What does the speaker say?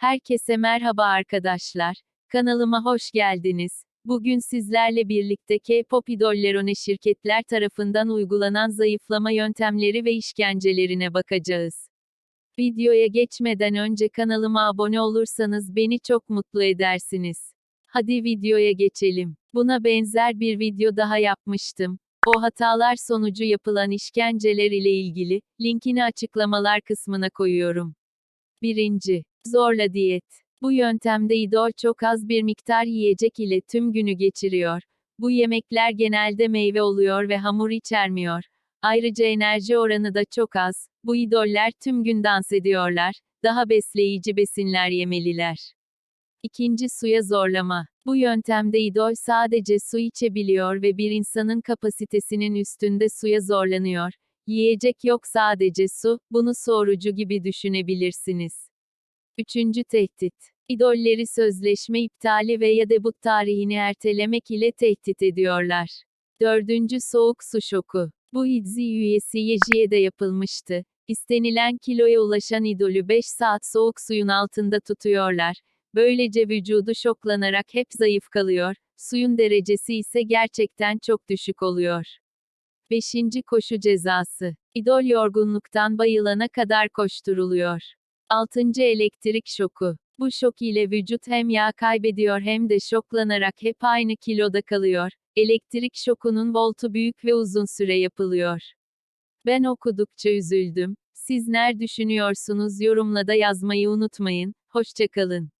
Herkese merhaba arkadaşlar. Kanalıma hoş geldiniz. Bugün sizlerle birlikte K-pop idollerone şirketler tarafından uygulanan zayıflama yöntemleri ve işkencelerine bakacağız. Videoya geçmeden önce kanalıma abone olursanız beni çok mutlu edersiniz. Hadi videoya geçelim. Buna benzer bir video daha yapmıştım. O hatalar sonucu yapılan işkenceler ile ilgili linkini açıklamalar kısmına koyuyorum. 1. Zorla diyet. Bu yöntemde idol çok az bir miktar yiyecek ile tüm günü geçiriyor. Bu yemekler genelde meyve oluyor ve hamur içermiyor. Ayrıca enerji oranı da çok az. Bu idoller tüm gün dans ediyorlar. Daha besleyici besinler yemeliler. İkinci suya zorlama. Bu yöntemde idol sadece su içebiliyor ve bir insanın kapasitesinin üstünde suya zorlanıyor. Yiyecek yok sadece su, bunu sorucu gibi düşünebilirsiniz. Üçüncü tehdit. İdolleri sözleşme iptali veya debut tarihini ertelemek ile tehdit ediyorlar. Dördüncü soğuk su şoku. Bu ITZY üyesi Yeji'ye de yapılmıştı. İstenilen kiloya ulaşan idolü 5 saat soğuk suyun altında tutuyorlar. Böylece vücudu şoklanarak hep zayıf kalıyor. Suyun derecesi ise gerçekten çok düşük oluyor. 5. Koşu cezası. İdol yorgunluktan bayılana kadar koşturuluyor. 6. Elektrik şoku. Bu şok ile vücut hem yağ kaybediyor hem de şoklanarak hep aynı kiloda kalıyor. Elektrik şokunun voltu büyük ve uzun süre yapılıyor. Ben okudukça üzüldüm. Siz ne düşünüyorsunuz yorumla da yazmayı unutmayın. Hoşçakalın.